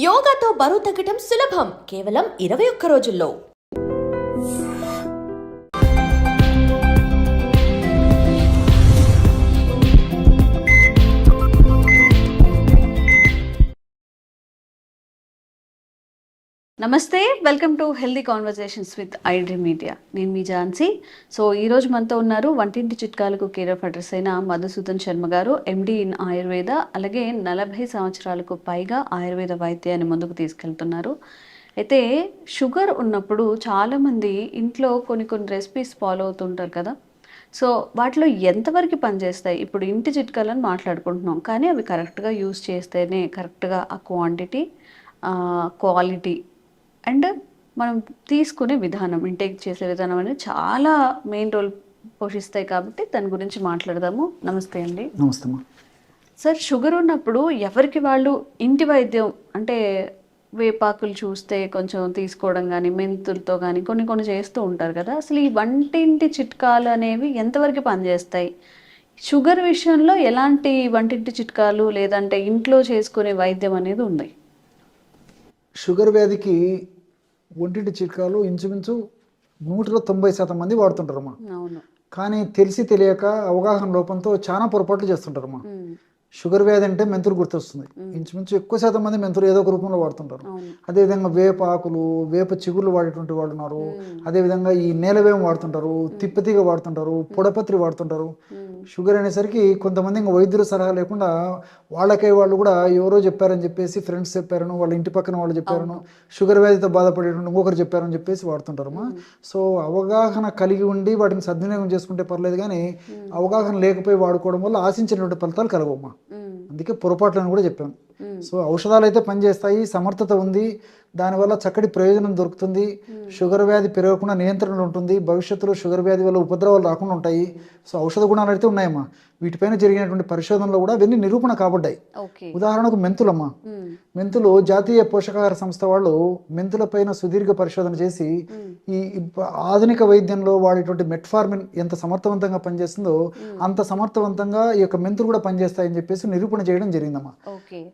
యోగాతో బరువు తగ్గటం సులభం. కేవలం ఇరవై ఒక్క రోజుల్లో. నమస్తే welcome to healthy conversations with iDream media నేను మీ ఝాన్సీ. సో ఈరోజు మనతో ఉన్నారు వంటింటి చిట్కాలకు కేర్ ఆఫ్ అడ్రస్ అయిన మధుసూదన్ శర్మ గారు ఎండి ఇన్ ఆయుర్వేద అలాగే నలభై సంవత్సరాలకు పైగా ఆయుర్వేద వైద్యాన్ని ముందుకు తీసుకెళ్తున్నారు. అయితే షుగర్ ఉన్నప్పుడు చాలామంది ఇంట్లో కొన్ని కొన్ని రెసిపీస్ ఫాలో అవుతుంటారు కదా. సో వాటిలో ఎంతవరకు పనిచేస్తాయి? ఇప్పుడు ఇంటి చిట్కాలను మాట్లాడుకుంటున్నాం కానీ అవి కరెక్ట్గా యూస్ చేస్తేనే కరెక్ట్గా ఆ క్వాంటిటీ క్వాలిటీ అండ్ మనం తీసుకునే విధానం ఇంటేక్ చేసే విధానం అనేది చాలా మెయిన్ రోల్ పోషిస్తాయి కాబట్టి దాని గురించి మాట్లాడదాము. నమస్తే అండి. నమస్తే సార్ షుగర్ ఉన్నప్పుడు ఎవరికి వాళ్ళు ఇంటి వైద్యం అంటే వేపాకులు చూస్తే కొంచెం తీసుకోవడం కానీ మెంతులతో కానీ కొన్ని కొన్ని చేస్తూ ఉంటారు కదా. అసలు ఈ వంటింటి చిట్కాలు అనేవి ఎంతవరకు పనిచేస్తాయి? షుగర్ విషయంలో ఎలాంటి వంటింటి చిట్కాలు లేదంటే ఇంట్లో చేసుకునే వైద్యం అనేది ఉంది? షుగర్ వ్యాధికి ఒంటింటి చిట్కాలు ఇంచుమించు నూటిలో తొంభై శాతం మంది వాడుతుంటారమ్మా. అవును. కానీ తెలిసి తెలియక అవగాహన లోపంతో చాలా పొరపాట్లు చేస్తుంటారమ్మా. ఉమ్, షుగర్ వ్యాధి అంటే మెంతులు గుర్తొస్తుంది. ఇంచుమించు ఎక్కువ శాతం మంది మెంతులు ఏదో ఒక రూపంలో వాడుతుంటారు. అదేవిధంగా వేప ఆకులు వేప చిగుర్లు వాడేటువంటి వాళ్ళు ఉన్నారు. అదేవిధంగా ఈ నేలవేం వాడుతుంటారు తిప్పతీగ వాడుతుంటారు పొడపత్రి వాడుతుంటారు. షుగర్ అనేసరికి కొంతమంది ఇంకా వైద్యుల సలహా లేకుండా వాళ్ళకే వాళ్ళు కూడా ఎవరో చెప్పారని చెప్పేసి ఫ్రెండ్స్ చెప్పారను వాళ్ళ ఇంటి పక్కన వాళ్ళు చెప్పారను షుగర్ వ్యాధితో బాధపడేటువంటి ఇంకొకరు చెప్పారని చెప్పేసి వాడుతుంటారమ్మా సో అవగాహన కలిగి ఉండి వాటిని సద్వినియోగం చేసుకుంటే పర్లేదు కానీ అవగాహన లేకపోయి వాడుకోవడం వల్ల ఆశించినటువంటి ఫలితాలు కలగమ్మా ఉమ్, అందుకే పొరపాట్లను కూడా చెప్పాను ఉమ్, సో ఔషధాలు అయితే పనిచేస్తాయి సమర్థత ఉంది దానివల్ల చక్కటి ప్రయోజనం దొరుకుతుంది షుగర్ వ్యాధి పెరగకుండా నియంత్రణలు ఉంటుంది భవిష్యత్తులో షుగర్ వ్యాధి వల్ల ఉపద్రవాలు రాకుండా ఉంటాయి. సో ఔషధ గుణాలు అయితే ఉన్నాయమ్మా. వీటిపైన జరిగినటువంటి పరిశోధనలో కూడా అవన్నీ నిరూపణ కాబడ్డాయి. ఉదాహరణకు మెంతులమ్మా. మెంతులు జాతీయ పోషకాహార సంస్థ వాళ్ళు మెంతులపైన సుదీర్ఘ పరిశోధన చేసి ఈ ఆధునిక వైద్యంలో వాడేటువంటి మెట్ఫార్మిన్ ఎంత సమర్థవంతంగా పనిచేస్తుందో అంత సమర్థవంతంగా ఈ యొక్క మెంతులు కూడా పనిచేస్తాయని చెప్పేసి నిరూపణ చేయడం జరిగిందమ్మా.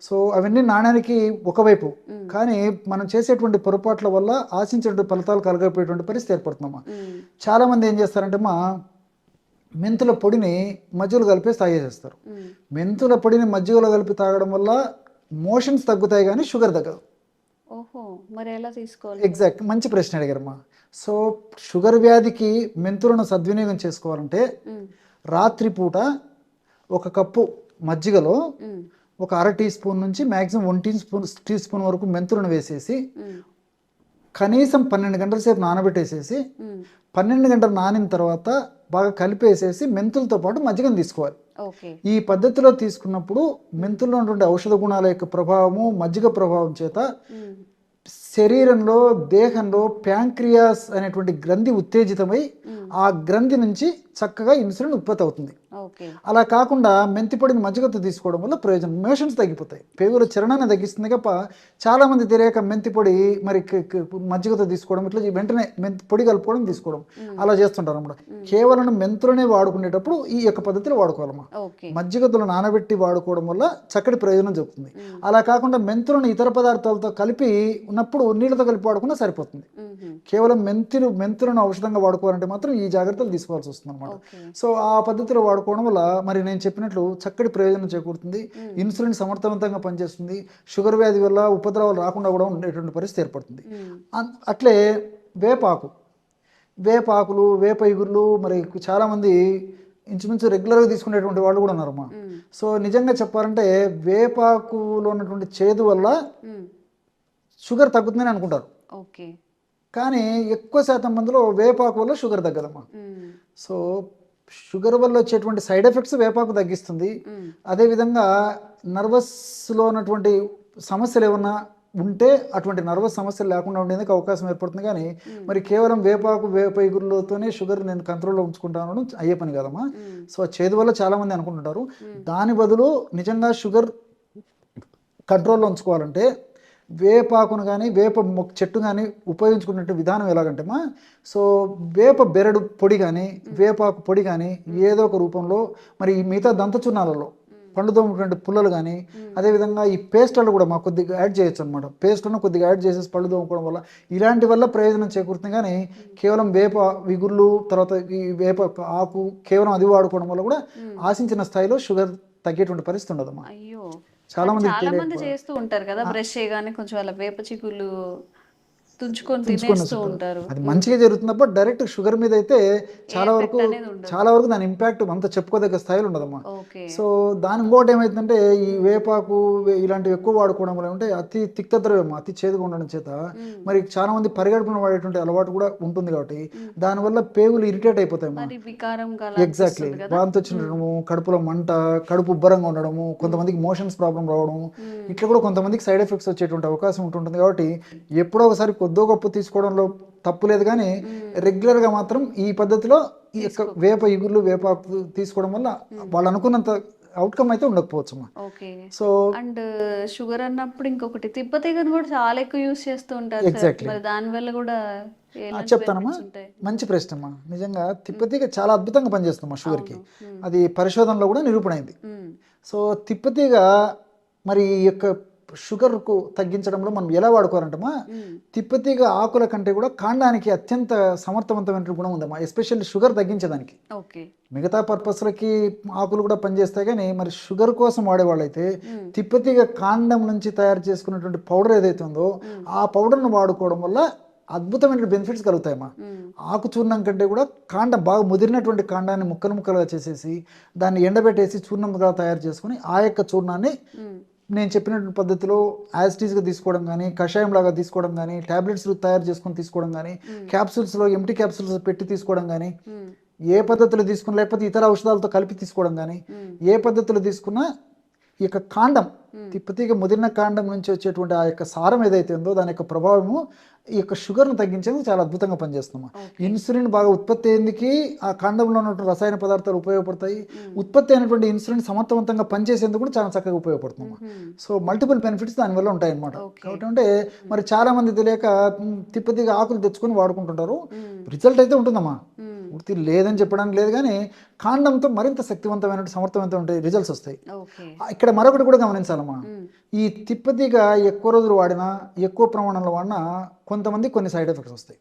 సో అవన్నీ నాణ్యానికి ఒకవైపు. కానీ మనం చేసేటువంటి పొరపాట్ల వల్ల ఆశించినటువంటి ఫలితాలు కలగపోయేటువంటి పరిస్థితి ఏర్పడుతుందమ్మా. చాలా మంది ఏం చేస్తారంటే మా మెంతుల పొడిని మజ్జిగలో కలిపేసి తాగేసేస్తారు మెంతుల పొడిని మజ్జిగలో కలిపి తాగడం వల్ల మోషన్స్ తగ్గుతాయి కానీ షుగర్ తగ్గదు. ఓహో మరి ఎలా తీసుకోవాలి? ఎగ్జాక్ట్ మంచి ప్రశ్న అడిగారమ్మా. సో షుగర్ వ్యాధికి మెంతులను సద్వినియోగం చేసుకోవాలంటే రాత్రిపూట ఒక కప్పు మజ్జిగలో ఒక అర టీ స్పూన్ నుంచి maximum one teaspoon teaspoon వరకు మెంతులను వేసేసి కనీసం పన్నెండు గంటల సేపు నానబెట్టేసేసి పన్నెండు గంటలు నానిన తర్వాత బాగా కలిపేసేసి మెంతులతో పాటు మజ్జిగను తీసుకోవాలి. ఈ పద్ధతిలో తీసుకున్నప్పుడు మెంతుల్లో ఉన్నటువంటి ఔషధ గుణాల యొక్క ప్రభావము మజ్జిగ ప్రభావం చేత శరీరంలో దేహంలో ప్యాంక్రియాస్ అనేటువంటి గ్రంథి ఉత్తేజితమై ఆ గ్రంథి నుంచి చక్కగా ఇన్సులిన్ ఉత్పత్తి అవుతుంది. అలా కాకుండా మెంతి పొడిని మజ్జిగతో తీసుకోవడం వల్ల ప్రయోజనం మోషన్స్ తగ్గిపోతాయి. పేగుల చరణాన్ని తగ్గిస్తుంది తప్ప చాలా మంది తెలియక మెంతి పొడి మరి మజ్జిగతో తీసుకోవడం ఇట్లా వెంటనే మెంతి పొడి కలుపుకోవడం తీసుకోవడం అలా చేస్తుంటారు అన్నమాట. కేవలం మెంతులనే వాడుకునేటప్పుడు ఈ యొక్క పద్ధతిలో వాడుకోవాలమ్మా. ఓకే. మజ్జిగతో నానబెట్టి వాడుకోవడం వల్ల చక్కటి ప్రయోజనం జరుగుతుంది. అలా కాకుండా మెంతులను ఇతర పదార్థాలతో కలిపి ఉన్నప్పుడు నీళ్ళతో కలిపి వాడుకున్నా సరిపోతుంది. కేవలం మెంతులు మెంతులను ఔషధంగా వాడుకోవాలంటే మాత్రం ఈ జాగ్రత్తలు తీసుకోవాల్సి వస్తుంది అనమాట సో ఆ పద్ధతిలో వాడుకోవడం వల్ల మరి నేను చెప్పినట్లు చక్కటి ప్రయోజనం చేకూరుతుంది. ఇన్సులిన్ సమర్థవంతంగా పనిచేస్తుంది. షుగర్ వ్యాధి వల్ల ఉపద్రవాలు రాకుండా కూడా ఉండేటువంటి పరిస్థితి ఏర్పడుతుంది. అట్లే వేపాకు. వేపాకులు వేప ఇగుర్లు మరి చాలామంది ఇంచుమించు రెగ్యులర్గా తీసుకునేటువంటి వాళ్ళు కూడా ఉన్నారమ్మా. సో నిజంగా చెప్పాలంటే వేపాకులో ఉన్నటువంటి చేదు వల్ల షుగర్ తగ్గుతుందని అనుకుంటారు. ఓకే. కానీ ఎక్కువ శాతం మందిలో వేపాకు వల్ల షుగర్ తగ్గదమ్మా. సో షుగర్ వల్ల వచ్చేటువంటి సైడ్ ఎఫెక్ట్స్ వేపాకు తగ్గిస్తుంది. అదేవిధంగా నర్వస్లో ఉన్నటువంటి సమస్యలు ఏమన్నా ఉంటే అటువంటి నర్వస్ సమస్యలు లేకుండా ఉండేందుకు అవకాశం ఏర్పడుతుంది. కానీ మరి కేవలం వేపాకు వేప ఇగురులతోనే షుగర్ నేను కంట్రోల్లో ఉంచుకుంటాను అయ్యే పని కదమ్మా. సో చేదు వల్ల చాలామంది అనుకుంటుంటారు. దాని బదులు నిజంగా షుగర్ కంట్రోల్లో ఉంచుకోవాలంటే వేపాకును కానీ వేప చెట్టు కానీ ఉపయోగించుకునే విధానం ఎలాగంటేమా సో వేప బెరడు పొడి కానీ వేపాకు పొడి కానీ ఏదో ఒక రూపంలో మరి ఈ మిగతా దంత చున్నాలలో పండు తోముకునే పుల్లలు కానీ అదేవిధంగా ఈ పేస్టలు కూడా మాకు కొద్దిగా యాడ్ చేయొచ్చు అనమాట పేస్ట్లను కొద్దిగా యాడ్ చేసేసి పళ్ళు తోముకోవడం వల్ల ఇలాంటి వల్ల ప్రయోజనం చేకూరుతుంది కానీ కేవలం వేప విగుళ్ళు తర్వాత ఈ వేప ఆకు కేవలం అది వాడుకోవడం వల్ల కూడా ఆశించిన స్థాయిలో షుగర్ తగ్గేటువంటి పరిస్థితి ఉండదమ్మా. అయ్యో. చాలా మంది చేస్తూ ఉంటారు కదా బ్రష్ చేయగానే కొంచెం అలా వేప చిగుళ్ళు తుంచుకొని తినేస్తూ. ఉంటారు. అది మంచిగా జరుగుతుంది తప్ప డైరెక్ట్ షుగర్ మీద అయితే చాలా వరకు. చాలా వరకు దాని ఇంపాక్ట్ అంత చెప్పుకోదగ్గ స్థాయిలో ఉండదమ్మా. సో దాని ఇంకోటి ఏమైతుందంటే ఈ వేపాకు ఇలాంటివి ఎక్కువ వాడుకోవడం వల్ల అంటే అతి తిక్త ద్రవ్యం అతి చేదుగా ఉండడం చేత మరి చాలా మంది పరిగడుపున వాడేటువంటి అలవాటు కూడా ఉంటుంది కాబట్టి దానివల్ల పేగులు ఇరిటేట్ గల ఎగ్జాక్ట్లీ వాంతి వచ్చిండడము కడుపులో మంట కడుపు ఉబ్బరంగా ఉండడము కొంతమందికి మోషన్స్ ప్రాబ్లం రావడం ఇట్లా కూడా కొంతమందికి సైడ్ ఎఫెక్ట్స్ వచ్చేటువంటి అవకాశం ఉంటుంటుంది కాబట్టి ఎప్పుడో ఒకసారి కొద్దో గొప్ప తీసుకోవడంలో తప్పు లేదు కానీ రెగ్యులర్గా మాత్రం ఈ పద్ధతిలో ఈ యొక్క వేప ఇగుర్లు తీసుకోవడం వల్ల వాళ్ళు అనుకున్నంత అవుట్కమ్ అయితే ఉండకపోవచ్చు ఓకే. సో అండ్ షుగర్ అన్నప్పుడు ఇంకొకటి తిప్పతీగను కూడా చాలా ఎక్కువ యూస్ చేస్తూ ఉంటారు సార్. Exactly. మరి దాని వల్ల కూడా చెప్తానమ్మా. మంచి ప్రశ్న అమ్మా. నిజంగా తిప్పతీగ చాలా అద్భుతంగా పనిచేస్తుందమ్మా షుగర్కి. అది పరిశోధనలో కూడా నిరూపణైంది మ్మ్. సో తిప్పతీగ మరి ఈ యొక్క షుగర్కు తగ్గించడంలో మనం ఎలా వాడుకోవాలంటమ్మా మ్మ్. తిప్పతీగ ఆకుల కంటే కూడా కాండానికి అత్యంత సమర్థవంతమైన గుణం ఉందమ్మా ఎస్పెషల్లీ షుగర్ తగ్గించడానికి ఓకే మిగతా పర్పస్లకి ఆకులు కూడా పనిచేస్తాయి కానీ మరి షుగర్ కోసం వాడేవాళ్ళైతే తిప్పతీగ కాండం నుంచి తయారు చేసుకున్నటువంటి పౌడర్ ఏదైతే ఉందో ఆ పౌడర్ను వాడుకోవడం వల్ల అద్భుతమైన బెనిఫిట్స్ కలుగుతాయమ్మా మ్మ్. ఆకు చూర్ణం కంటే కూడా కాండం బాగా ముదిరినటువంటి కాండాన్ని ముక్కలు ముక్కలుగా చేసేసి దాన్ని ఎండబెట్టేసి చూర్ణంగా తయారు చేసుకుని ఆ యొక్క చూర్ణాన్ని. నేను చెప్పినటువంటి పద్ధతిలో యాజిటీస్గా తీసుకోవడం కానీ కషాయం లాగా తీసుకోవడం కానీ టాబ్లెట్స్ తయారు చేసుకొని తీసుకోవడం కానీ క్యాప్సూల్స్లో ఎంటీ క్యాప్సూల్స్ పెట్టి తీసుకోవడం కానీ. ఏ పద్ధతిలో తీసుకున్నా లేకపోతే ఇతర ఔషధాలతో కలిపి తీసుకోవడం కానీ ఏ పద్ధతిలో తీసుకున్నా ఈ యొక్క కాండం తిప్పతీగ ముదిరిన కాండం నుంచి వచ్చేటువంటి ఆ యొక్క సారం ఏదైతే ఉందో దాని యొక్క ప్రభావము ఈ యొక్క షుగర్ను తగ్గించేందుకు చాలా అద్భుతంగా పనిచేస్తున్నాం ఇన్సులిన్ బాగా ఉత్పత్తి అయ్యేందుకు ఆ కాండంలో ఉన్నటువంటి రసాయన పదార్థాలు ఉపయోగపడతాయి. ఉత్పత్తి అయినటువంటి ఇన్సులిన్ సమర్థవంతంగా పనిచేసేందుకు కూడా చాలా చక్కగా ఉపయోగపడుతున్నాం సో మల్టిపుల్ బెనిఫిట్స్ దానివల్ల ఉంటాయి అన్నమాట. కాబట్టి అంటే మరి చాలా మంది తెలియక "ఉమ్, తిప్పతీగ ఆకులు తెచ్చుకొని వాడుకుంటుంటారు. రిజల్ట్ అయితే ఉంటుందమ్మా. పూర్తి లేదని చెప్పడానికి లేదు కానీ కాండంతో మరింత శక్తివంతమైన సమర్థవంతమైన రిజల్ట్స్ వస్తాయి. ఇక్కడ మరొకటి కూడా గమనించాలమ్మా. మ్మ్. ఈ తిప్పతీగ ఎక్కువ రోజులు వాడినా ఎక్కువ ప్రమాణంలో వాడినా కొంతమంది కొన్ని సైడ్ ఎఫెక్ట్స్ వస్తాయి.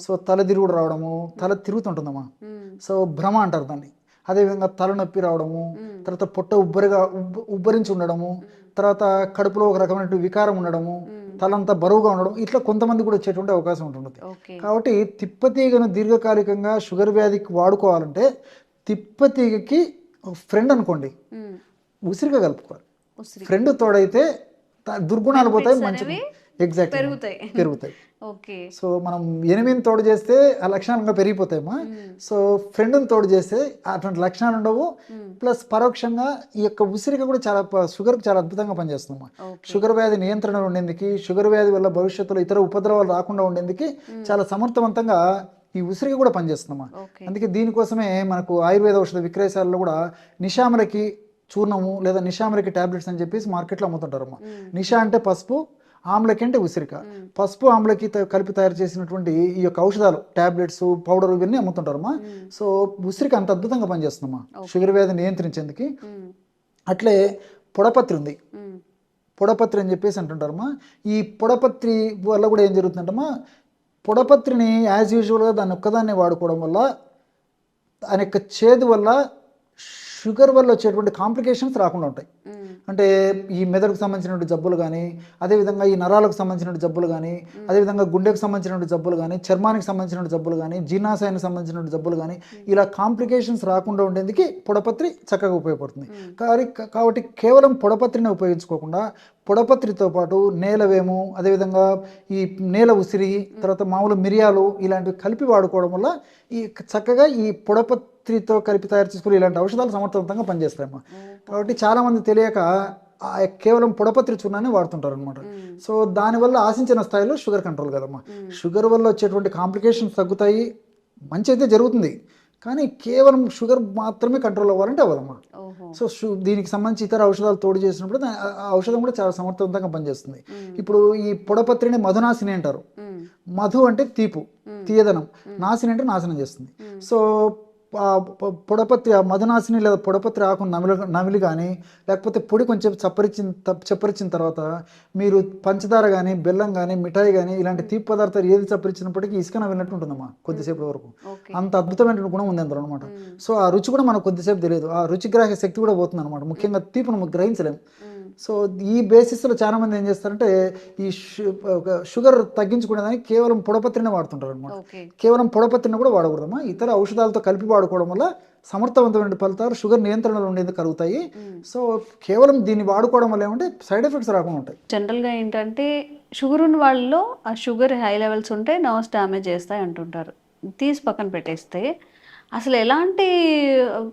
సో తల తిరుగుడు రావడము తల తిరుగుతుంటుందమ్మా. మ్మ్. సో భ్రమ అంటారు దాన్ని. అదేవిధంగా తలనొప్పి రావడము తర్వాత పొట్ట ఉబ్బరిగా ఉబ్బ ఉబ్బరించి ఉండడము తర్వాత కడుపులో ఒక రకమైన వికారం ఉండడము తలంతా బరువుగా ఉండడం ఇట్లా కొంతమంది కూడా వచ్చేటువంటి అవకాశం ఉంటుంది. కాబట్టి తిప్పతీగను దీర్ఘకాలికంగా షుగర్ వ్యాధికి వాడుకోవాలంటే తిప్పతీగకి ఫ్రెండ్ అనుకోండి. ఉసిరిగా కలుపుకోవాలి. ఫ్రెండ్ తోడైతే దుర్గుణాలు పోతాయి Benefits మంచి అనేవి ఎగ్జాక్ట్ పెరుగుతాయి. పెరుగుతాయి. ఓకే. సో మనం ఎనిమిదిని తోడు చేస్తే ఆ లక్షణాలు ఇంకా పెరిగిపోతాయమ్మా సో ఫ్రెండ్ని తోడు చేస్తే అటువంటి లక్షణాలు ఉండవు. ప్లస్ పరోక్షంగా ఈ యొక్క ఉసిరిక కూడా చాలా షుగర్కి చాలా అద్భుతంగా పనిచేస్తుందమ్మా షుగర్ వ్యాధి నియంత్రణ ఉండేందుకు షుగర్ వ్యాధి వల్ల భవిష్యత్తులో ఇతర ఉపద్రవాలు రాకుండా ఉండేందుకు చాలా సమర్థవంతంగా ఈ ఉసిరిక కూడా పనిచేస్తుందమ్మా అందుకే దీనికోసమే మనకు ఆయుర్వేద ఔషధ విక్రయశాలలో కూడా నిషామలకి చూర్ణము లేదా నిషామలకి టాబ్లెట్స్ అని చెప్పేసి మార్కెట్లో అమ్ముతుంటారమ్మా నిషా అంటే పసుపు ఆమ్లకి అంటే ఉసిరిక పసుపు ఆమ్లకి కలిపి తయారు చేసినటువంటి ఈ యొక్క ఔషధాలు టాబ్లెట్స్ పౌడర్ ఇవన్నీ అమ్ముతుంటారమ్మా. సో ఉసిరిక అంత అద్భుతంగా పనిచేస్తుందమ్మా. షుగర్ వ్యాధి నియంత్రించేందుకు. అట్లే పొడపత్రి ఉంది. పొడపత్రి అని చెప్పేసి అంటుంటారమ్మా. ఈ పొడపత్రి వల్ల కూడా ఏం జరుగుతుందంటమ్మా? పొడపత్రిని యాజ్ యూజువల్గా దాన్ని ఒక్కదాన్ని వాడుకోవడం వల్ల దాని యొక్క చేదు వల్ల షుగర్ వల్ల వచ్చేటువంటి కాంప్లికేషన్స్ రాకుండా ఉంటాయి. అంటే ఈ మెదడుకు సంబంధించినటువంటి జబ్బులు కానీ అదేవిధంగా ఈ నరాలకు సంబంధించినటువంటి జబ్బులు కానీ అదేవిధంగా గుండెకు సంబంధించినటువంటి జబ్బులు కానీ చర్మానికి సంబంధించినటువంటి జబ్బులు కానీ జీర్ణాశయానికి సంబంధించినటువంటి జబ్బులు కానీ ఇలా కాంప్లికేషన్స్ రాకుండా ఉండేందుకు పొడపత్రి చక్కగా ఉపయోగపడుతుంది. కానీ కాబట్టి కేవలం పొడపత్రిని ఉపయోగించుకోకుండా పొడపత్రితో పాటు నేలవేము అదేవిధంగా ఈ నేల ఉసిరి తర్వాత మామూలు మిరియాలు ఇలాంటివి కలిపి వాడుకోవడం వల్ల ఈ చక్కగా ఈ పొడపత్రితో కలిపి తయారు చేసుకుని ఇలాంటి ఔషధాలు సమర్థవంతంగా పనిచేస్తాయమ్మా. కాబట్టి చాలామంది తెలియక కేవలం పొడపత్రి చూర్ణాన్ని వాడుతుంటారు అనమాట సో దానివల్ల ఆశించిన స్థాయిలో షుగర్ కంట్రోల్ కదమ్మా. షుగర్ వల్ల వచ్చేటువంటి కాంప్లికేషన్స్ తగ్గుతాయి మంచి అయితే జరుగుతుంది. కానీ కేవలం షుగర్ మాత్రమే కంట్రోల్ అవ్వాలంటే అవ్వదమ్మా. సో షు దీనికి సంబంధించి ఇతర ఔషధాలు తోడు చేసినప్పుడు ఆ- ఔషధం కూడా చాలా సమర్థవంతంగా పనిచేస్తుంది. ఇప్పుడు ఈ పొడపత్రిని మధునాశిని అంటారు. మధు అంటే తీపు తీయదనం. నాశనం అంటే నాశనం చేస్తుంది. సో పొడపత్రి ఆ మధునాశిని లేదా పొడపత్రి ఆకు నమిలి నమిలి కానీ లేకపోతే పొడి కొంచెం చప్పరిచిన చప్పరిచిన తర్వాత మీరు పంచదార కానీ బెల్లం కానీ మిఠాయి కానీ ఇలాంటి తీపి పదార్థాలు ఏది చప్పరించినప్పటికీ ఇసుక నవ్వినట్టు ఉంటుందమ్మా కొద్దిసేపు వరకు. అంత అద్భుతమైన గుణం ఉంది అందులో అనమాట సో ఆ రుచి కూడా మనకు కొద్దిసేపు తెలియదు. ఆ రుచి గ్రాహ్య శక్తి కూడా పోతుంది అనమాట ముఖ్యంగా తీపిని మనం గ్రహించలేం సో ఈ బేసిస్లో చాలా మంది ఏం చేస్తారంటే ఈ షు- ఒక షుగర్ తగ్గించుకునేదానికి కేవలం పొడపత్రినే వాడుతుంటారు అనమాట కేవలం పొడపత్రిని కూడా వాడకూడదమ్మా. ఇతర ఔషధాలతో కలిపి వాడుకోవడం వల్ల సమర్థవంతమైన ఫలితాలు షుగర్ నియంత్రణలో ఉండేది కలుగుతాయి. సో కేవలం దీన్ని వాడుకోవడం వల్ల ఏమంటే సైడ్ ఎఫెక్ట్స్ రాకుండా ఉంటాయి. జనరల్గా ఏంటంటే షుగర్ ఉన్న వాళ్ళలో ఆ షుగర్ హై లెవెల్స్ ఉంటే నర్వ్స్ డ్యామేజ్ చేస్తాయి అంటుంటారు. తీసి పక్కన పెట్టేస్తే అసలు ఎలాంటి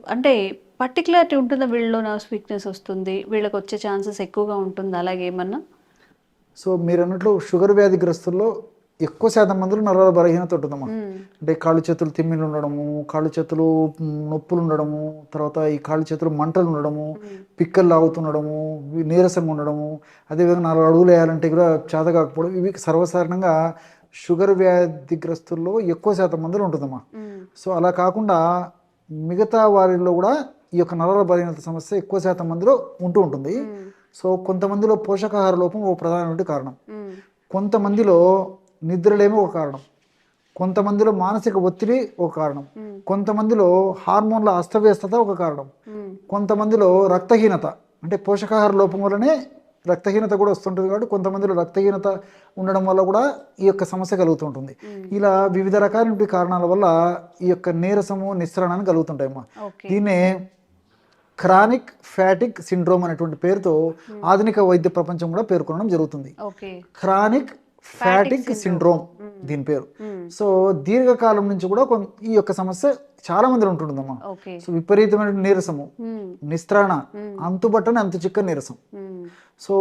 అంటే పర్టికులారిటీ ఉంటుందా వీళ్ళలో నర్వ్స్ వీక్నెస్ వస్తుంది? వీళ్ళకి వచ్చే ఛాన్సెస్ ఎక్కువగా ఉంటుంది? అలాగే ఏమన్నా? సో మీరు అన్నట్లు షుగర్ వ్యాధిగ్రస్తుల్లో ఎక్కువ శాతం మందిలో నరాల బలహీనత ఉంటుందమ్మా. అంటే కాళ్ళు చేతులు తిమ్మిలు ఉండడము కాళ్ళు చేతులు నొప్పులు ఉండడము తర్వాత ఈ కాళ్ళు చేతులు మంటలు ఉండడము పిక్కలు లాగుతుండడము నీరసంగా ఉండడము అదేవిధంగా నాలుగు అడుగులు వేయాలంటే కూడా చేత కాకపోవడం ఇవి సర్వసాధారణంగా షుగర్ వ్యాధిగ్రస్తుల్లో ఎక్కువ శాతం మందిలో ఉంటుందమ్మా. సో అలా కాకుండా మిగతా వారిలో కూడా ఈ యొక్క నరాల బలహీనత సమస్య ఎక్కువ శాతం మందిలో ఉంటూ ఉంటుంది. సో కొంతమందిలో పోషకాహార లోపం ఒక ప్రధానమైన కారణం. కొంతమందిలో నిద్రలేమో ఒక కారణం. కొంతమందిలో మానసిక ఒత్తిడి ఒక కారణం. కొంతమందిలో హార్మోన్ల అస్తవ్యస్తత ఒక కారణం. కొంతమందిలో రక్తహీనత అంటే పోషకాహార లోపం వల్లనే రక్తహీనత కూడా వస్తుంటుంది కాబట్టి కొంతమందిలో రక్తహీనత ఉండడం వల్ల కూడా ఈ యొక్క సమస్య కలుగుతుంటుంది ఇలా వివిధ రకాలైన కారణాల వల్ల ఈ యొక్క నీరసము నిస్సరణాన్ని కలుగుతుంటాయి అమ్మా ఓకే. దీన్నే క్రానిక్ ఫ్యాటిక్ సిండ్రోమ్ అనేటువంటి పేరుతో ఆధునిక వైద్య ప్రపంచం కూడా పేర్కొనడం జరుగుతుంది. Chronic fatigue syndrome. దీని పేరు. సో దీర్ఘకాలం నుంచి కూడా ఈ యొక్క సమస్య చాలా మందిలో ఉంటుందమ్మా. సో విపరీతమైన నీరసము నిస్త్రాణ అంతుబట్టని అంతు చిక్కని నీరసం. సో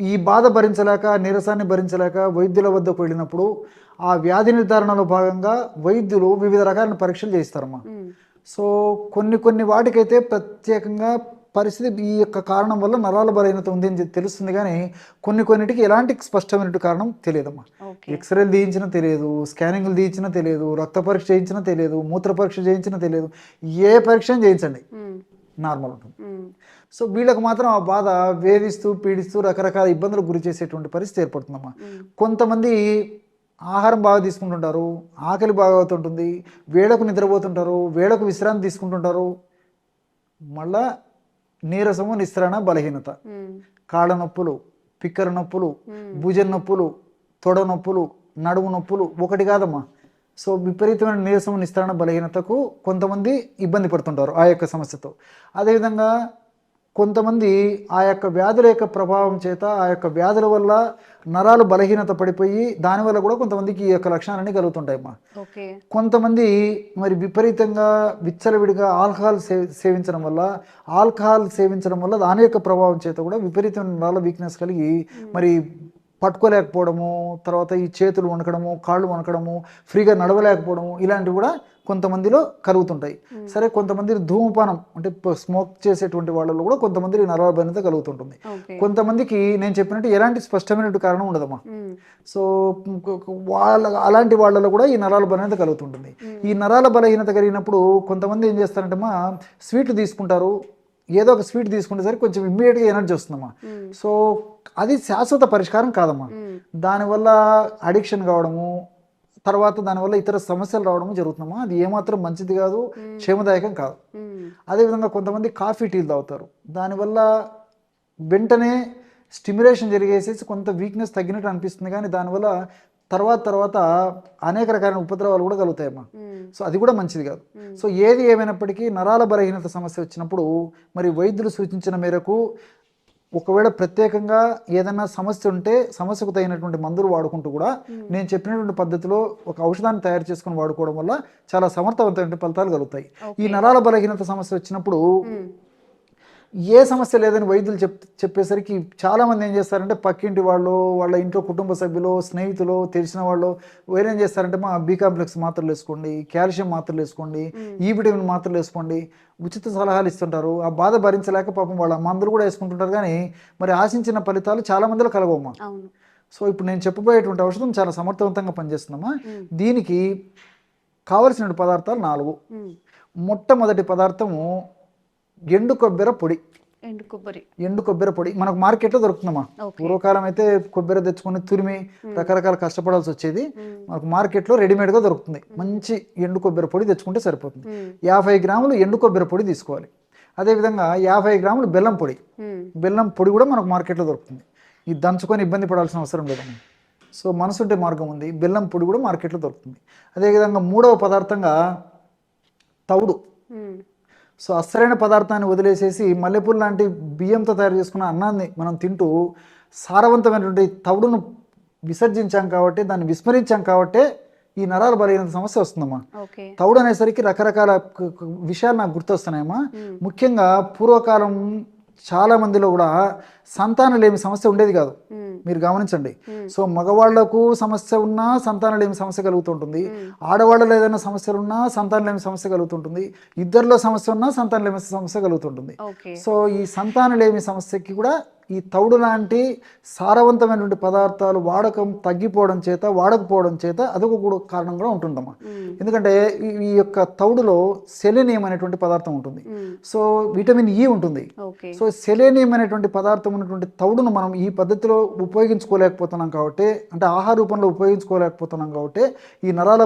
ఈ బాధ భరించలేక నీరసాన్ని భరించలేక వైద్యుల వద్దకు వెళ్ళినప్పుడు ఆ వ్యాధి నిర్ధారణలో భాగంగా వైద్యులు వివిధ రకాలైన పరీక్షలు చేయిస్తారమ్మా. సో కొన్ని కొన్ని వాటికైతే ప్రత్యేకంగా పరిస్థితి ఈ యొక్క కారణం వల్ల నరాల బలహీనత ఉంది అని తెలుస్తుంది కానీ కొన్ని కొన్నిటికి ఎలాంటి స్పష్టమైన కారణం తెలియదమ్మా. ఎక్స్రేలు తీయించినా తెలియదు స్కానింగ్లు తీయించినా తెలియదు రక్త పరీక్ష చేయించినా తెలియదు మూత్ర పరీక్ష చేయించినా తెలియదు ఏ పరీక్ష చేయించండి. నార్మల్ ఉంటుంది. సో వీళ్ళకి మాత్రం ఆ బాధ వేధిస్తూ పీడిస్తూ రకరకాల ఇబ్బందులకు గురి చేసేటువంటి పరిస్థితి ఏర్పడుతుందమ్మా. కొంతమంది ఆహారం బాగా తీసుకుంటుంటారు ఆకలి బాగా అవుతుంటుంది వేళకు నిద్రపోతుంటారు వేళకు విశ్రాంతి తీసుకుంటుంటారు. మళ్ళా నీరసము నిస్సరణ బలహీనత. కాళ్ళ నొప్పులు పిక్కల నొప్పులు భుజం నొప్పులు తొడ నొప్పులు నడుము నొప్పులు ఒకటి కాదమ్మా. సో విపరీతమైన నీరసం నిస్తరణ బలహీనతకు కొంతమంది ఇబ్బంది పడుతుంటారు ఆ యొక్క సమస్యతో. అదేవిధంగా కొంతమంది ఆ యొక్క వ్యాధుల యొక్క ప్రభావం చేత ఆ యొక్క వ్యాధుల వల్ల నరాలు బలహీనత పడిపోయి దానివల్ల కూడా కొంతమందికి ఈ యొక్క లక్షణాలన్నీ కలుగుతుంటాయి అమ్మా ఓకే. కొంతమంది మరి విపరీతంగా విచ్చలవిడిగా ఆల్కహాల్ సే సేవించడం వల్ల ఆల్కహాల్ సేవించడం వల్ల దాని యొక్క ప్రభావం చేత కూడా విపరీతమైన నరాల వీక్నెస్ కలిగి మరి పట్టుకోలేకపోవడము తర్వాత ఈ చేతులు వణకడము కాళ్ళు వణకడము ఫ్రీగా నడవలేకపోవడము ఇలాంటివి కూడా కొంతమందిలో కలుగుతుంటాయి. సరే కొంతమంది ధూమపానం అంటే స్మోక్ చేసేటువంటి వాళ్ళలో కూడా కొంతమంది నరాల బలహీనత కలుగుతుంటుంది కొంతమందికి నేను చెప్పినట్టు ఎలాంటి స్పష్టమైన కారణం ఉండదమ్మా. సో వాళ్ళ అలాంటి వాళ్ళలో కూడా ఈ నరాల బలహీనత కలుగుతుంటుంది. ఈ నరాల బలహీనత కలిగినప్పుడు కొంతమంది ఏం చేస్తారంటే మా స్వీట్లు తీసుకుంటారు ఏదో ఒక స్వీట్ తీసుకునేసరికి కొంచెం ఇమ్మీడియట్గా ఎనర్జీ వస్తుందమ్మా. సో అది శాశ్వత పరిష్కారం కాదమ్మా. దానివల్ల అడిక్షన్ కావడము తర్వాత దానివల్ల ఇతర సమస్యలు రావడము జరుగుతుందమ్మా. అది ఏమాత్రం మంచిది కాదు క్షేమదాయకం కాదు. అదేవిధంగా కొంతమంది కాఫీ టీలు తాగుతారు. దానివల్ల వెంటనే స్టిమ్యులేషన్ జరిగేసేసి కొంత వీక్నెస్ తగ్గినట్టు అనిపిస్తుంది. కానీ దానివల్ల తర్వాత తర్వాత అనేక రకాలైన ఉపద్రవాలు కూడా కలుగుతాయమ్మా. సో అది కూడా మంచిది కాదు. సో ఏది ఏమైనప్పటికీ నరాల బలహీనత సమస్య వచ్చినప్పుడు మరి వైద్యులు సూచించిన మేరకు ఒకవేళ ప్రత్యేకంగా ఏదైనా సమస్య ఉంటే సమస్యకు తగినటువంటి మందులు వాడుకుంటూ కూడా నేను చెప్పినటువంటి పద్ధతిలో ఒక ఔషధాన్ని తయారు చేసుకుని వాడుకోవడం వల్ల చాలా సమర్థవంతమైన ఫలితాలు కలుగుతాయి. ఈ నరాల బలహీనత సమస్య వచ్చినప్పుడు ఏ సమస్య లేదని వైద్యులు చెప్ చెప్పేసరికి చాలా మంది ఏం చేస్తారంటే పక్కింటి వాళ్ళు వాళ్ళ ఇంట్లో కుటుంబ సభ్యులు స్నేహితులు తెలిసిన వాళ్ళు వేరేం చేస్తారంటే మా బీ కాంప్లెక్స్ మాత్రలు వేసుకోండి కాల్షియం మాత్రలు వేసుకోండి ఈ విటమిన్ మాత్రలు వేసుకోండి ఉచిత సలహాలు ఇస్తుంటారు. ఆ బాధ భరించలేక పాపం వాళ్ళ మందులు కూడా వేసుకుంటుంటారు కానీ మరి ఆశించిన ఫలితాలు చాలా మందిలో కలగవమ్మా సో ఇప్పుడు నేను చెప్పబోయేటువంటి ఔషధం చాలా సమర్థవంతంగా పనిచేస్తుందమ్మా. దీనికి కావలసిన పదార్థాలు నాలుగు. మొట్టమొదటి పదార్థము ఎండు కొబ్బరి పొడి. ఎండు కొబ్బరి. ఎండు కొబ్బరి పొడి. మనకు మార్కెట్లో దొరుకుతుందమ్మా. పూర్వకాలం అయితే కొబ్బరి తెచ్చుకొని తురిమి రకరకాల కష్టపడాల్సి వచ్చేది. మనకు మార్కెట్లో రెడీమేడ్గా దొరుకుతుంది. మంచి ఎండు కొబ్బరి పొడి తెచ్చుకుంటే సరిపోతుంది. యాభై గ్రాములు ఎండు కొబ్బరి పొడి తీసుకోవాలి. అదేవిధంగా యాభై గ్రాములు బెల్లం పొడి. బెల్లం పొడి కూడా మనకు మార్కెట్లో దొరుకుతుంది. ఇది దంచుకొని ఇబ్బంది పడాల్సిన అవసరం లేదమ్మా. సో మనసుంటే మార్గం ఉంది. బెల్లం పొడి కూడా మార్కెట్లో దొరుకుతుంది. అదేవిధంగా మూడవ పదార్థంగా తవుడు. సో అసలైన పదార్థాన్ని వదిలేసేసి మల్లెపూలు లాంటి బియ్యంతో తయారు చేసుకున్న అన్నాన్ని మనం తింటూ సారవంతమైనటువంటి తవుడును విసర్జించాం కాబట్టి దాన్ని విస్మరించాం కాబట్టే ఈ నరాల బలహీనత సమస్య వస్తుందమ్మా. తవుడు అనేసరికి రకరకాల విషయాలు నాకు గుర్తొస్తున్నాయమ్మా. ముఖ్యంగా పూర్వకాలం చాలా మందిలో కూడా సంతానలేమి సమస్య ఉండేది కాదు. మీరు గమనించండి. సో మగవాళ్ళకు సమస్య ఉన్నా సంతానలేమి సమస్య కలుగుతుంటుంది ఆడవాళ్ళలో ఏదైనా సమస్యలు ఉన్నా సంతానలేమి సమస్య కలుగుతుంటుంది ఇద్దరిలో సమస్య ఉన్నా సంతానలేమి సమస్య కలుగుతుంటుంది సో ఈ సంతానలేమి సమస్యకి కూడా ఈ తౌడు లాంటి సారవంతమైనటువంటి పదార్థాలు వాడకం తగ్గిపోవడం చేత వాడకపోవడం చేత అదొక కూడా కారణం కూడా ఉంటుందమ్మా మ్మ్. ఎందుకంటే ఈ- యొక్క తౌడులో సెలెనియం అనేటువంటి పదార్థం ఉంటుంది. సో విటమిన్ ఈ ఉంటుంది ఓకే సో సెలేనియం అనేటువంటి పదార్థం ఉన్నటువంటి తౌడును మనం ఈ పద్ధతిలో ఉపయోగించుకోలేకపోతున్నాం కాబట్టి అంటే ఆహార రూపంలో ఉపయోగించుకోలేకపోతున్నాం కాబట్టి ఈ నరాల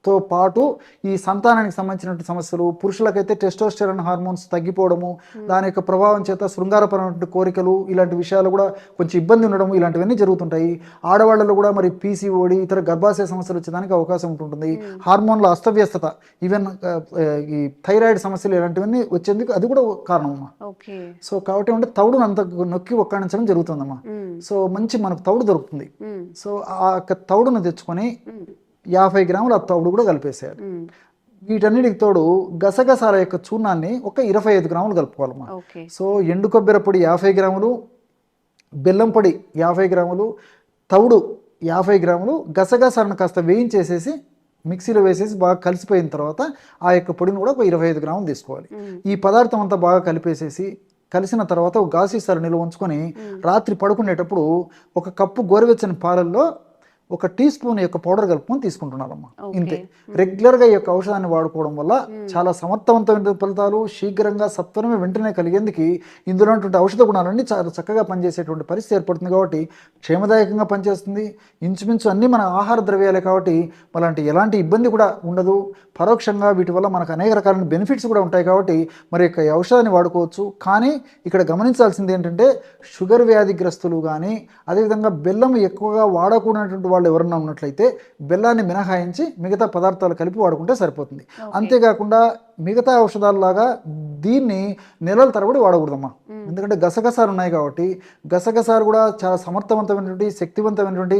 బలహీనతతో పాటు ఈ సంతానానికి సంబంధించినటువంటి సమస్యలు పురుషులకైతే టెస్టోస్టెరాన్ హార్మోన్స్ తగ్గిపోవడము దాని యొక్క ప్రభావం చేత శృంగారపరమైనటువంటి కోరికలు ఇలాంటి విషయాలు కూడా కొంచెం ఇబ్బంది ఉండడం ఇలాంటివన్నీ జరుగుతుంటాయి. ఆడవాళ్ళలో కూడా మరి పీసీఓడి ఇతర గర్భాశయ సమస్యలు వచ్చేదానికి అవకాశం ఉంటుంటుంది. హార్మోన్ల అస్తవ్యస్తత ఈవెన్ ఈ థైరాయిడ్ సమస్యలు ఇలాంటివన్నీ వచ్చేందుకు అది కూడా ఒక కారణం అమ్మా ఓకే. సో కాబట్టి అంటే తౌడును అంత నొక్కి ఒక్కాడించడం జరుగుతుందమ్మా. మ్మ్. సో మంచి మనకు తౌడు దొరుకుతుంది. సో ఆ యొక్క తౌడును తెచ్చుకొని. యాభై గ్రాముల ఆ తౌడు కూడా కలిపేసేయాలి. వీటన్నిటికి తోడు గసగసాల యొక్క చూర్ణాన్ని ఒక ఇరవై ఐదు గ్రాములు కలుపుకోవాలమ్మా సో ఎండు కొబ్బరి పొడి యాభై గ్రాములు బెల్లం పొడి యాభై గ్రాములు తౌడు యాభై గ్రాములు గసగసాలను కాస్త వేయించేసేసి మిక్సీలో వేసేసి బాగా కలిసిపోయిన తర్వాత ఆ యొక్క పొడిని కూడా ఒక ఇరవై ఐదు గ్రాములు తీసుకోవాలి. ఈ పదార్థం అంతా బాగా కలిపేసేసి కలిసిన తర్వాత ఒక గాసీసారు నిల్వ ఉంచుకొని రాత్రి పడుకునేటప్పుడు ఒక కప్పు గోరువెచ్చని పాలల్లో ఒక టీ స్పూన్ యొక్క పౌడర్ కలుపుకొని తీసుకుంటున్నారమ్మా. ఇంతే. రెగ్యులర్గా ఈ యొక్క ఔషధాన్ని వాడుకోవడం వల్ల చాలా సమర్థవంతమైన ఫలితాలు శీఘ్రంగా సత్వరమే వెంటనే కలిగేందుకు ఇందులో ఔషధ గుణాలన్నీ చాలా చక్కగా పనిచేసేటువంటి పరిస్థితి ఏర్పడుతుంది కాబట్టి క్షేమదాయకంగా పనిచేస్తుంది. ఇంచుమించు అన్ని మన ఆహార ద్రవ్యాలే కాబట్టి అలాంటి ఎలాంటి ఇబ్బంది కూడా ఉండదు. పరోక్షంగా వీటి వల్ల మనకు అనేక రకాలైన బెనిఫిట్స్ కూడా ఉంటాయి కాబట్టి మరి యొక్క ఔషధాన్ని వాడుకోవచ్చు. కానీ ఇక్కడ గమనించాల్సింది ఏంటంటే షుగర్ వ్యాధిగ్రస్తులు కానీ అదేవిధంగా బెల్లం ఎక్కువగా వాడకూడనటువంటి వాళ్ళు ఎవరన్నా ఉన్నట్లయితే బెల్లాన్ని మినహాయించి మిగతా పదార్థాలు కలిపి వాడుకుంటే సరిపోతుంది. అంతేకాకుండా మిగతా ఔషధాలలాగా దీన్ని నెలల తరబడి వాడకూడదమ్మా. ఎందుకంటే గసగసాలు ఉన్నాయి కాబట్టి గసగసాలు కూడా చాలా సమర్థవంతమైనటువంటి శక్తివంతమైనటువంటి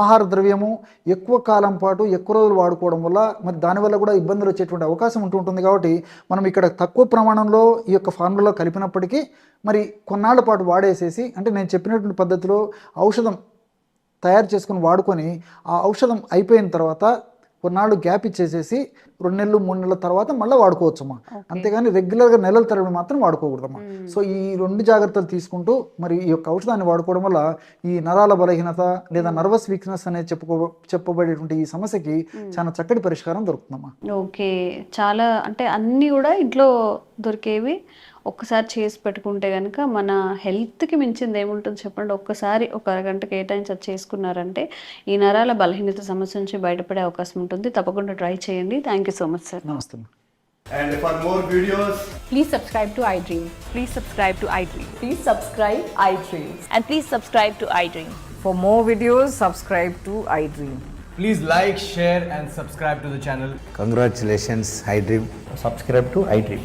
ఆహార ద్రవ్యము. ఎక్కువ కాలం పాటు ఎక్కువ రోజులు వాడుకోవడం వల్ల మరి దానివల్ల కూడా ఇబ్బందులు వచ్చేటువంటి అవకాశం ఉంటూ ఉంటుంది కాబట్టి మనం ఇక్కడ తక్కువ ప్రమాణంలో ఈ యొక్క ఫార్ములాలో కలిపినప్పటికీ మరి కొన్నాళ్ళ పాటు వాడేసేసి అంటే నేను చెప్పినటువంటి పద్ధతిలో ఔషధం తయారు చేసుకుని వాడుకొని ఆ ఔషధం అయిపోయిన తర్వాత కొన్నాళ్ళు గ్యాప్ ఇచ్చేసేసి రెండు నెలలు మూడు నెలల తర్వాత మళ్ళీ వాడుకోవచ్చమ్మా. అంతేగాని రెగ్యులర్గా నెలల తరబడి మాత్రం వాడుకోకూడదమ్మా. సో ఈ రెండు జాగ్రత్తలు తీసుకుంటూ మరి ఈ యొక్క ఔషధాన్ని వాడుకోవడం వల్ల ఈ నరాల బలహీనత లేదా నర్వస్ వీక్నెస్ అనేది చెప్పుకో చెప్పబడేటువంటి ఈ సమస్యకి చాలా చక్కటి పరిష్కారం దొరుకుతుందమ్మా. ఓకే. చాలా అంటే అన్నీ కూడా ఇంట్లో దొరికేవి. ఒక్కసారి చేసి పెట్టుకుంటే కనుక మన హెల్త్కి మించింది ఏముంటుంది చెప్పండి ఒక్కసారి ఒక అరగంట కేటాయించి అది చేసుకున్నారంటే ఈ నరాల బలహీనత సమస్య నుంచి బయటపడే అవకాశం ఉంటుంది తప్పకుండా ట్రై చేయండి thank you so much sir నమస్తే. And for more videos, Please subscribe to iDream. Please subscribe to iDream. Please subscribe iDream. And please subscribe to iDream. For more videos, subscribe to iDream. please like, share, and subscribe to the channel. Congratulations, iDream. subscribe to iDream.